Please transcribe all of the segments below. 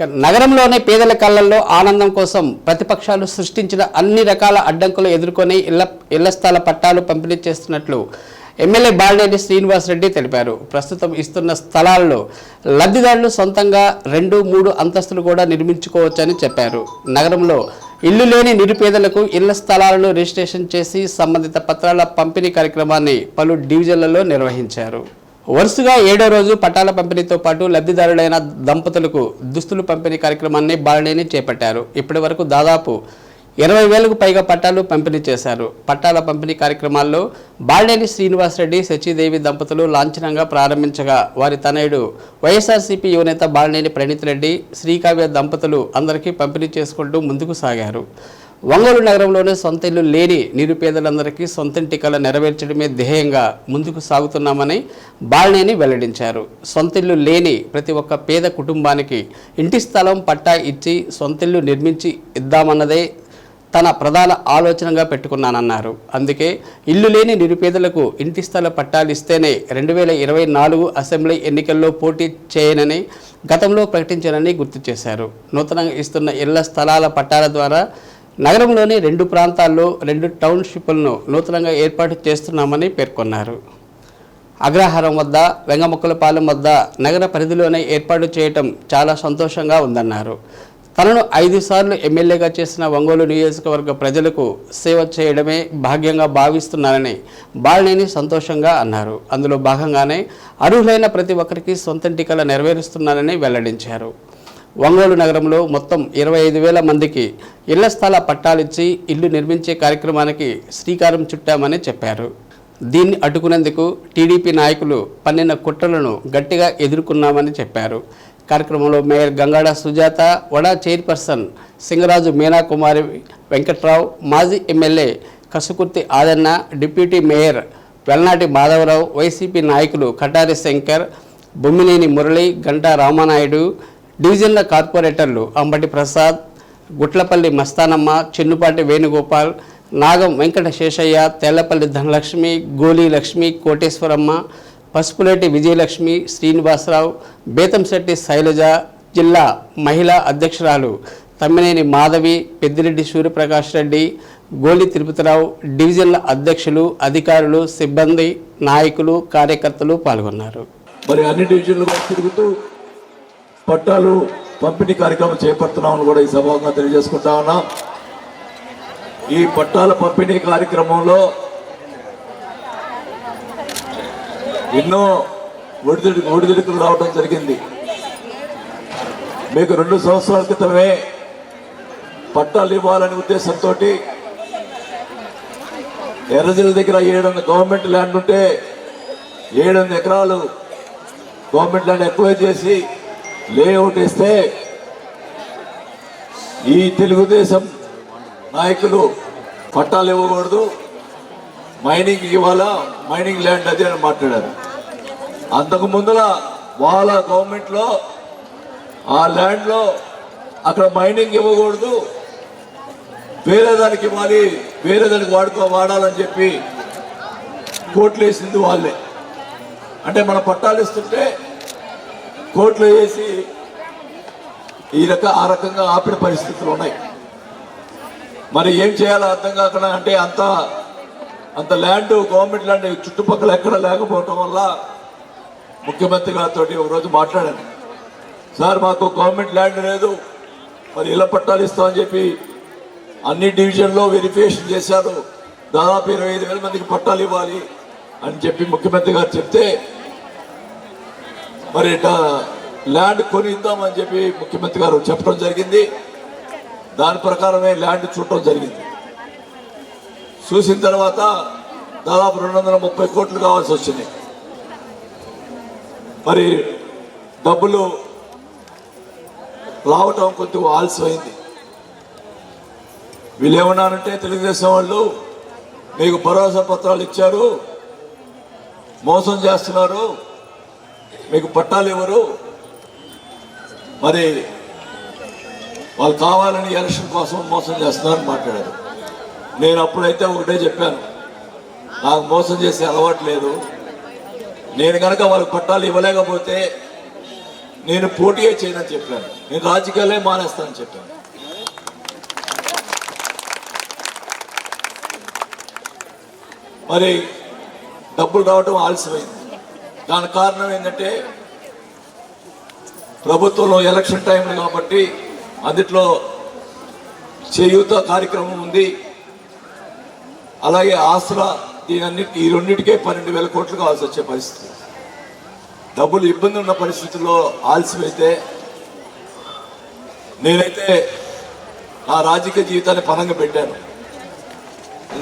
నగరంలోనే పేదల కళ్ళల్లో ఆనందం కోసం ప్రతిపక్షాలు సృష్టించిన అన్ని రకాల అడ్డంకులు ఎదుర్కొని ఇళ్ళ ఇళ్ళ స్థల పట్టాలు పంపిణీ చేస్తున్నట్లు ఎమ్మెల్యే బాలినేని శ్రీనివాస్ రెడ్డి తెలిపారు. ప్రస్తుతం ఇస్తున్న స్థలాల్లో లబ్ధిదారులు సొంతంగా రెండు మూడు అంతస్తులు కూడా నిర్మించుకోవచ్చని చెప్పారు. నగరంలో ఇల్లు లేని నిరుపేదలకు ఇళ్ళ స్థలాలను రిజిస్ట్రేషన్ చేసి సంబంధిత పత్రాల పంపిణీ కార్యక్రమాన్ని పలు డివిజన్లలో నిర్వహించారు. వరుసగా ఏడో రోజు పట్టాల పంపిణీతో పాటు లబ్ధిదారులైన దంపతులకు దుస్తులు పంపిణీ కార్యక్రమాన్ని బాలనేని చేపట్టారు. ఇప్పటి వరకు దాదాపు ఇరవై వేలకు పైగా పట్టాలు పంపిణీ చేశారు. పట్టాల పంపిణీ కార్యక్రమాల్లో బాలినేని శ్రీనివాసరెడ్డి శచిదేవి దంపతులు లాంఛనంగా ప్రారంభించగా వారి తనయుడు వైఎస్ఆర్సీపీ యువనేత బాలినేని ప్రణీత్ రెడ్డి శ్రీకావ్య దంపతులు అందరికీ పంపిణీ చేసుకుంటూ ముందుకు సాగారు. ఒంగోలు నగరంలోనే సొంత ఇల్లు లేని నిరుపేదలందరికీ సొంతింటి కళ నెరవేర్చడమే ధ్యేయంగా ముందుకు సాగుతున్నామని బాలనేని వెల్లడించారు. సొంత ఇల్లు లేని ప్రతి ఒక్క పేద కుటుంబానికి ఇంటి స్థలం పట్టా ఇచ్చి సొంతిల్లు నిర్మించి ఇద్దామన్నదే తన ప్రధాన ఆలోచనగా పెట్టుకున్నానన్నారు. అందుకే ఇల్లు లేని నిరుపేదలకు ఇంటి స్థల పట్టాలు ఇస్తేనే రెండు వేల ఇరవై నాలుగు అసెంబ్లీ ఎన్నికల్లో పోటీ చేయనని గతంలో ప్రకటించానని గుర్తు చేశారు. నూతనంగా ఇస్తున్న ఇళ్ళ స్థలాల పట్టాల ద్వారా నగరంలోని రెండు ప్రాంతాల్లో రెండు టౌన్షిప్లను నూతనంగా ఏర్పాటు చేస్తున్నామని పేర్కొన్నారు. అగ్రహారం వద్ద వెంగముక్కలపాలెం వద్ద నగర పరిధిలోనే ఏర్పాటు చేయటం చాలా సంతోషంగా ఉందన్నారు. తనను ఐదు సార్లు ఎమ్మెల్యేగా చేసిన ఒంగోలు నియోజకవర్గ ప్రజలకు సేవ చేయడమే భాగ్యంగా భావిస్తున్నానని బాలినేని సంతోషంగా అన్నారు. అందులో భాగంగానే అర్హులైన ప్రతి ఒక్కరికి సొంత టీకాలు నెరవేరుస్తున్నానని వెల్లడించారు. ఒంగోలు నగరంలో మొత్తం ఇరవై ఐదు వేల మందికి ఇళ్ళ స్థల పట్టాలిచ్చి ఇల్లు నిర్మించే కార్యక్రమానికి శ్రీకారం చుట్టామని చెప్పారు. దీన్ని అడ్డుకునేందుకు టీడీపీ నాయకులు పన్నిన కుట్రలను గట్టిగా ఎదుర్కొన్నామని చెప్పారు. కార్యక్రమంలో మేయర్ గంగాడ సుజాత వడా చైర్పర్సన్ సింగరాజు మీనాకుమారి వెంకట్రావు మాజీ MLA Kasukurthi Adanna deputy mayor Velnati Madhavarao YCP నాయకులు కటారి శంకర్ బొమ్మినేని మురళి గంటా రామానాయుడు డివిజన్ల కార్పొరేటర్లు అంబటి ప్రసాద్ గుట్లపల్లి మస్తానమ్మ చెన్నుపాటి వేణుగోపాల్ నాగం వెంకట శేషయ్య తెల్లపల్లి ధనలక్ష్మి గోలీ లక్ష్మి కోటేశ్వరమ్మ పసుపులేటి విజయలక్ష్మి శ్రీనివాసరావు బేతంశెట్టి శైలజ జిల్లా మహిళా అధ్యక్షురాలు తమ్మినేని మాధవి పెద్దిరెడ్డి సూర్యప్రకాష్ రెడ్డి గోలి తిరుపతిరావు డివిజన్ల అధ్యక్షులు అధికారులు సిబ్బంది నాయకులు కార్యకర్తలు పాల్గొన్నారు. మరి అన్ని డివిజన్లు తిరుగుతూ పట్టాలు పంపిణీ కార్యక్రమం చేపడుతున్నామని కూడా ఈ సభాగంగా తెలియజేసుకుంటా ఉన్నాం. ఈ పట్టాల పంపిణీ కార్యక్రమంలో ఎన్నో ఒడిదుడి ఒడిదుడుకులు రావడం జరిగింది. మీకు రెండు సంవత్సరాల క్రితమే పట్టాలు ఇవ్వాలనే ఉద్దేశంతో ఎర్రజిల్ల దగ్గర ఏడు గవర్నమెంట్ ల్యాండ్ ఉంటే ఏడు ఎకరాలు గవర్నమెంట్ ల్యాండ్ ఎక్కువ చేసి లేఅవుట్ ఇస్తే ఈ తెలుగుదేశం నాయకులు పట్టాలు ఇవ్వకూడదు. మైనింగ్ ఇవ్వాలా? మైనింగ్ ల్యాండ్ అది అని మాట్లాడారు. అంతకు ముందర వాళ్ళ గవర్నమెంట్లో ఆ ల్యాండ్లో అక్కడ మైనింగ్ ఇవ్వకూడదు. వేరే దానికి ఇవ్వాలి వేరే దానికి వాడుకో వాడాలని చెప్పి కోట్లు వేసింది వాళ్ళే. అంటే మన పట్టాలు ఇస్తుంటే కోట్లు వేసి ఈ రక ఆ రకంగా ఆపిన పరిస్థితులు ఉన్నాయి. మరి ఏం చేయాలో అర్థం కాకుండా అంటే అంత అంత ల్యాండ్ గవర్నమెంట్ ల్యాండ్ చుట్టుపక్కల ఎక్కడ లేకపోవటం వల్ల ముఖ్యమంత్రి గారితో ఒకరోజు మాట్లాడాను. సార్ మాకు గవర్నమెంట్ ల్యాండ్ లేదు మరి ఇళ్ళ పట్టాలు ఇస్తామని చెప్పి అన్ని డివిజన్లో వెరిఫికేషన్ చేశారు. దాదాపు ఇరవై ఐదు వేల మందికి పట్టాలు ఇవ్వాలి అని చెప్పి ముఖ్యమంత్రి గారు చెప్తే మరి ల్యాండ్ కొని ఇద్దామని చెప్పి ముఖ్యమంత్రి గారు చెప్పడం జరిగింది. దాని ప్రకారమే ల్యాండ్ చూడటం జరిగింది. చూసిన తర్వాత దాదాపు రెండు వందల ముప్పై కోట్లు కావాల్సి వచ్చింది. మరి డబ్బులు రావటం కొద్దిగా ఆలస్యమైంది. వీళ్ళు ఏమన్నారంటే తెలుగుదేశం వాళ్ళు మీకు భరోసా పత్రాలు ఇచ్చారు మోసం చేస్తున్నారు మీకు పట్టాలు ఎవరు? మరి వాళ్ళు కావాలని ఎలక్షన్ కోసం మోసం చేస్తున్నారని మాట్లాడారు. నేను అప్పుడైతే ఒకటే చెప్పాను. నాకు మోసం చేసే అలవాటు లేదు. నేను కనుక వాళ్ళకి పట్టాలు ఇవ్వలేకపోతే నేను పోటీయే చేయనని చెప్పాను. నేను రాజకీయాలే మానేస్తానని చెప్పాను. మరి డబ్బులు రావడం ఆలస్యమైంది. దాని కారణం ఏంటంటే ప్రభుత్వంలో ఎలక్షన్ టైం కాబట్టి అందుట్లో చేయూత కార్యక్రమం ఉంది. అలాగే ఆసరా దీని ఈ రెండింటికే పన్నెండు వేల కోట్లు కావాల్సి వచ్చే పరిస్థితి. డబ్బులు ఇబ్బంది ఉన్న పరిస్థితుల్లో ఆలస్యమైతే నేనైతే నా రాజకీయ జీవితాన్ని పనంగా పెట్టాను.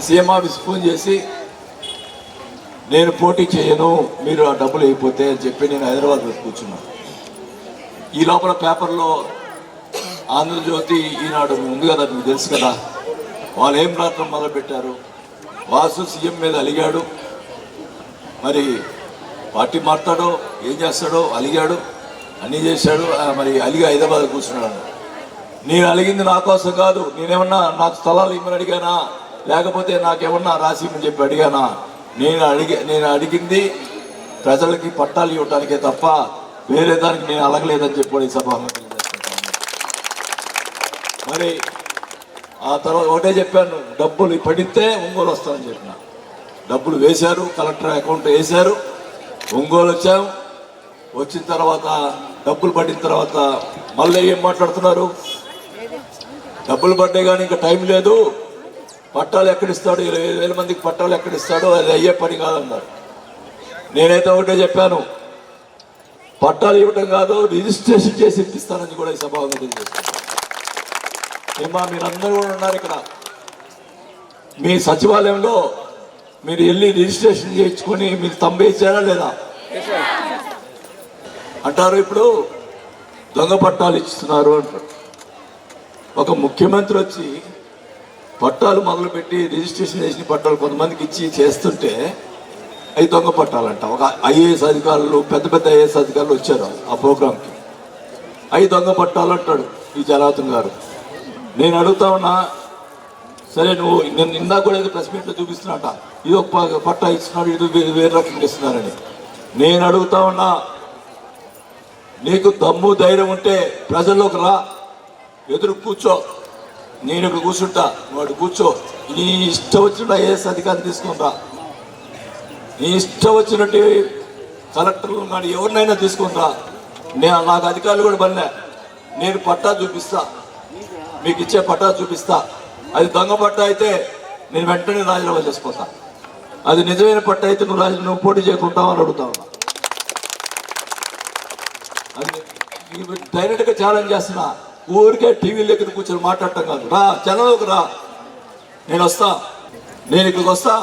సీఎం ఆఫీస్ ఫోన్ చేసి నేను పోటీ చేయను మీరు ఆ డబ్బులు అయిపోతే అని చెప్పి నేను హైదరాబాద్ కూర్చున్నాను ఈ లోపల పేపర్లో ఆంధ్రజ్యోతి ఈనాడు ఉంది కదా మీకు తెలుసు కదా వాళ్ళు ఏం రాత్రం మొదలుపెట్టారు? వాసు సీఎం మీద అలిగాడు. మరి పార్టీ మారుతాడో ఏం చేస్తాడో అలిగాడు అన్నీ చేశాడు. మరి అలిగి హైదరాబాద్ కూర్చున్నాడు. నేను అలిగింది నా కోసం కాదు నేనేమన్నా నాకు స్థలాలు ఇమ్మని అడిగానా? లేకపోతే నాకేమన్నా రాసి ఇమ్మని చెప్పి అడిగానా? నేను అడిగి నేను అడిగింది ప్రజలకి పట్టాలు ఇవ్వటానికే తప్ప వేరే దానికి నేను అలగలేదని చెప్పి సభ మరి ఆ తర్వాత ఒకటే చెప్పాను డబ్బులు పడితే ఒంగోలు వస్తానని చెప్పిన. డబ్బులు వేశారు కలెక్టర్ అకౌంట్ వేశారు ఒంగోలు వచ్చాం. వచ్చిన తర్వాత డబ్బులు పడిన తర్వాత మళ్ళీ ఏం మాట్లాడుతున్నారు? డబ్బులు పడ్డే కానీ ఇంకా టైం లేదు. పట్టాలు ఎక్కడిస్తాడు? ఇరవై ఐదు వేల మందికి పట్టాలు ఎక్కడిస్తాడు అది అయ్యే పని కాదన్నారు. నేనైతే ఒకటే చెప్పాను. పట్టాలు ఇవ్వటం కాదు రిజిస్ట్రేషన్ చేసి ఇప్పిస్తానని కూడా ఈ సభాగా ఏమా మీరందరూ కూడా ఉన్నారు ఇక్కడ. మీ సచివాలయంలో మీరు వెళ్ళి రిజిస్ట్రేషన్ చేయించుకొని మీరు తంబేసారా లేదా? అంటారు ఇప్పుడు దొంగ పట్టాలు ఇస్తున్నారు అంటారు. ఒక ముఖ్యమంత్రి వచ్చి పట్టాలు మొదలుపెట్టి రిజిస్ట్రేషన్ చేసిన పట్టాలు కొంతమందికి ఇచ్చి చేస్తుంటే అవి దొంగ పట్టాలంట. ఒక ఐఏఎస్ అధికారులు పెద్ద పెద్ద ఐఏఎస్ అధికారులు వచ్చారు ఆ ప్రోగ్రాంకి. అవి దొంగ పట్టాలంటాడు ఈ జనార్దన్ గారు. నేను అడుగుతా ఉన్నా సరే నువ్వు నేను నిందా కూడా ఏదో ప్రెస్ మీట్లో చూపిస్తున్నట ఇది ఒక ప- పట్టా ఇస్తున్నాడు ఇది వేరే రకంగా ఇస్తున్నారని. నేను అడుగుతా ఉన్నా నీకు దమ్ము ధైర్యం ఉంటే ప్రజల్లోకి రా ఎదురు కూర్చో. నేను ఇక్కడ కూర్చుంటా. వాడు కూర్చో. నీ ఇష్టం వచ్చినట్టు ఐఏఎస్ అధికారి తీసుకుంటా నీ ఇష్టం వచ్చినట్టు కలెక్టర్లు ఉన్నాడు ఎవరినైనా తీసుకుంటా నేను నాకు అధికారులు కూడా పనిలే. నేను పట్టా చూపిస్తా. మీకు ఇచ్చే పట్టా చూపిస్తా. అది దొంగ పట్టా అయితే నేను వెంటనే రాజీనామా చేసుకుంటా. అది నిజమైన పట్టా అయితే నువ్వు రాజీ నువ్వు పోటీ చేయకుంటావు అని అడుగుతా ఉన్నా. అది డైరెక్ట్గా ఛాలెంజ్ చేస్తున్నా. ఊరికే టీవీలో ఎక్కడ కూర్చొని మాట్లాడటం కాదు. రా జనంలోకి రా. నేను వస్తా. నేను ఇక్కడికి వస్తా.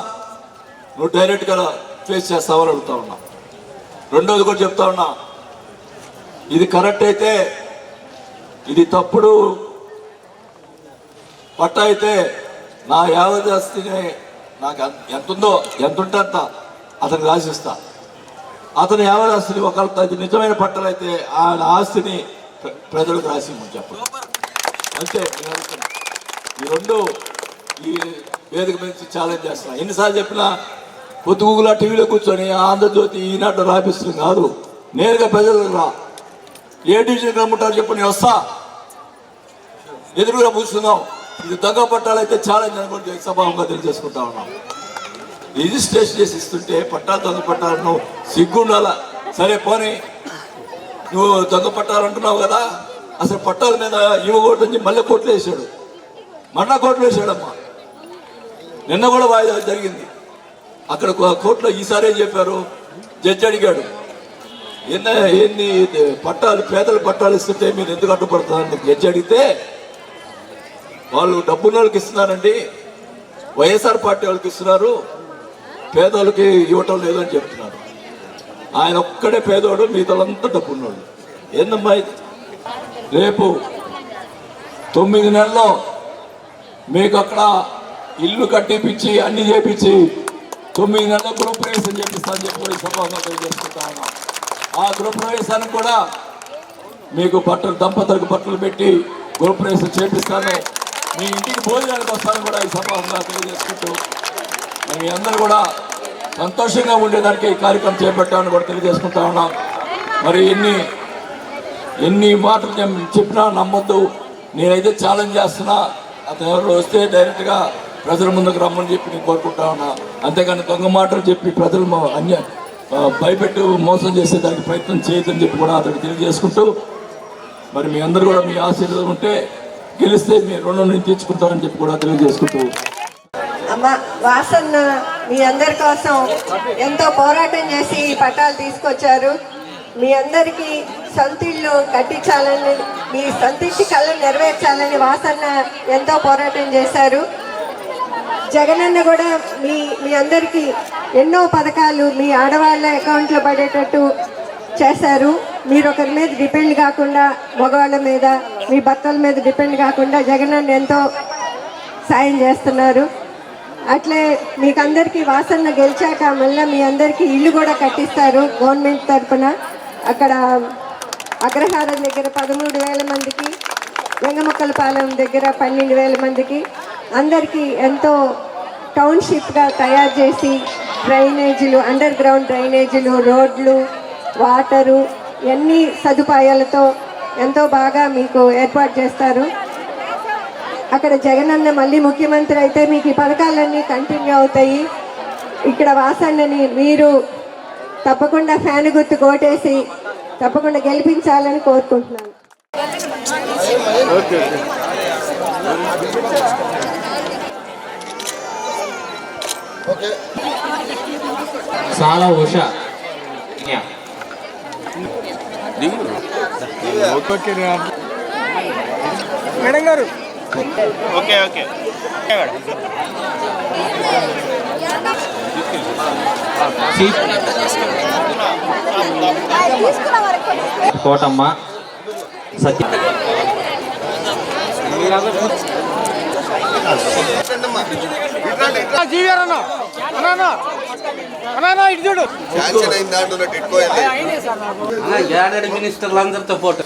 నువ్వు డైరెక్ట్గా ఫేస్ చేస్తావని అడుగుతా ఉన్నా. రెండోది కూడా చెప్తా ఉన్నా. ఇది కరెక్ట్ అయితే ఇది తప్పుడు. పట్ట అయితే నా యావత్ ఆస్తిని నాకు ఎంత- ఉందో ఎంత ఉంటే అంత అతనికి రాసిస్తా. అతని యావత్ ఆస్తిని నిజమైన పట్టలైతే ఆయన ఆస్తిని ప్రజలకు రాసి చెప్పండి అంతే నేను ఈ రెండు ఈ వేదిక నుంచి ఛాలెంజ్ చేస్తున్నా. ఎన్నిసార్లు చెప్పినా పొద్దుగులా టీవీలో కూర్చొని ఆంధ్రజ్యోతి ఈనాడు రాపిస్తుంది కాదు. నేరుగా ప్రజలకు రా. ఏ డివిజన్ రమ్మంటారు చెప్పు నేను వస్తా. ఎదురుగా కూర్చున్నాం. ఇది దొంగ పట్టాలైతే ఛాలెంజ్ అనుకుంటే సభావంగా తెలియజేసుకుంటా ఉన్నాం. రిజిస్ట్రేషన్ చేసి ఇస్తుంటే పట్టాలు దొంగ పట్టాలను సిగ్గుండాలా? సరే పోనీ. నువ్వు దొంగ పట్టాలు అంటున్నావు కదా? అసలు పట్టాల మీద ఇవ్వకూడదని మళ్ళీ కోట్లు వేసాడు మళ్ళా కోట్లు వేసాడమ్మా నిన్న కూడా వాయిదా జరిగింది. అక్కడ కోర్టులో ఈసారే చెప్పారు? జడ్జి అడిగాడు. ఎన్న ఏంది పట్టాలు పేదలు పట్టాలు ఇస్తుంటే మీరు ఎందుకు అడ్డుపడుతున్నారని జడ్జి అడిగితే వాళ్ళు డబ్బున్న వాళ్ళకి ఇస్తున్నారండి. వైఎస్ఆర్ పార్టీ వాళ్ళకి ఇస్తున్నారు. పేదోళ్ళకి ఇవ్వటం లేదని చెప్తున్నారు. ఆయన ఒక్కడే పేదోడు మిగతాలంతా డబ్బున్నోడు ఏందమ్మా ఇది? రేపు తొమ్మిది నెలల్లో మీకు అక్కడ ఇల్లు కట్టిపించి అన్ని చేపించి తొమ్మిది నెలల గృహప్రవేశం చేపిస్తాను చెప్పి సభాగా ఈ ఉన్నాం. ఆ గృహప్రవేశానికి కూడా మీకు బట్టలు దంపతులకు బట్టలు పెట్టి గృహప్రవేశం చేపిస్తాను. మీ ఇంటికి భోజనానికి వస్తాను కూడా ఈ సభగా తెలియజేసుకుంటూ. మీ అందరూ కూడా సంతోషంగా ఉండేదానికి ఈ కార్యక్రమం చేపట్టామని కూడా తెలియజేసుకుంటా ఉన్నాం. మరి ఎన్ని ఎన్ని మాటలు నేను చెప్పినా నమ్మొద్దు. నేనైతే ఛాలెంజ్ చేస్తున్నా. అతను ఎవరు వస్తే డైరెక్ట్గా ప్రజల ముందుకు రమ్మని చెప్పి నేను కోరుకుంటా ఉన్నా. అంతేగాని దొంగ మాటలు చెప్పి ప్రజలు అన్య భయపెట్టి భయపెట్టు మోసం చేసే దానికి ప్రయత్నం చేయొద్దని చెప్పి కూడా అతనికి తెలియజేసుకుంటూ మరి మీ అందరు కూడా మీ ఆశీర్వాదం ఉంటే గెలిస్తే మీ రుణం నేను తీర్చుకుంటారని చెప్పి కూడా తెలియజేసుకుంటూ. అమ్మ వాసన్న మీ అందరి కోసం ఎంతో పోరాటం చేసి ఈ పట్టాలు తీసుకొచ్చారు. మీ అందరికీ సొంతిళ్ళు కట్టించాలని మీ సొంతింటి కళలు నెరవేర్చాలని వాసన్న ఎంతో పోరాటం చేశారు. జగనన్న కూడా మీ మీ అందరికీ ఎన్నో పథకాలు మీ ఆడవాళ్ళ అకౌంట్లో పడేటట్టు చేశారు. మీరు ఒకరి మీద డిపెండ్ కాకుండా మగవాళ్ళ మీద మీ భర్తల మీద డిపెండ్ కాకుండా జగనన్న ఎంతో సాయం చేస్తున్నారు. అట్లే మీకు అందరికీ గెలిచాక మళ్ళీ మీ అందరికీ ఇల్లు కూడా కట్టిస్తారు గవర్నమెంట్ తరఫున అక్కడ అగ్రహారం దగ్గర పదమూడు వేల మందికి వెంగమొక్కలపాలెం దగ్గర పన్నెండు వేల మందికి అందరికీ ఎంతో టౌన్షిప్గా తయారు చేసి డ్రైనేజీలు అండర్ గ్రౌండ్ డ్రైనేజీలు రోడ్లు వాటరు ఎన్ని సదుపాయాలతో ఎంతో బాగా మీకు ఏర్పాటు చేస్తారు. అక్కడ జగనన్న మళ్ళీ ముఖ్యమంత్రి అయితే మీకు ఈ పథకాలన్నీ కంటిన్యూ అవుతాయి. ఇక్కడ వాసన్నని మీరు తప్పకుండా ఫ్యాన్ గుర్తు కోటేసి తప్పకుండా గెలిపించాలని కోరుకుంటున్నాను. చాలా Usha. Okay okay. Kotamma Satya. Sanction అయిన దాంట్లో టిట్కో వెళ్ళి గ్యాడెడ్ మినిస్టర్లు అందరితో పోటీ.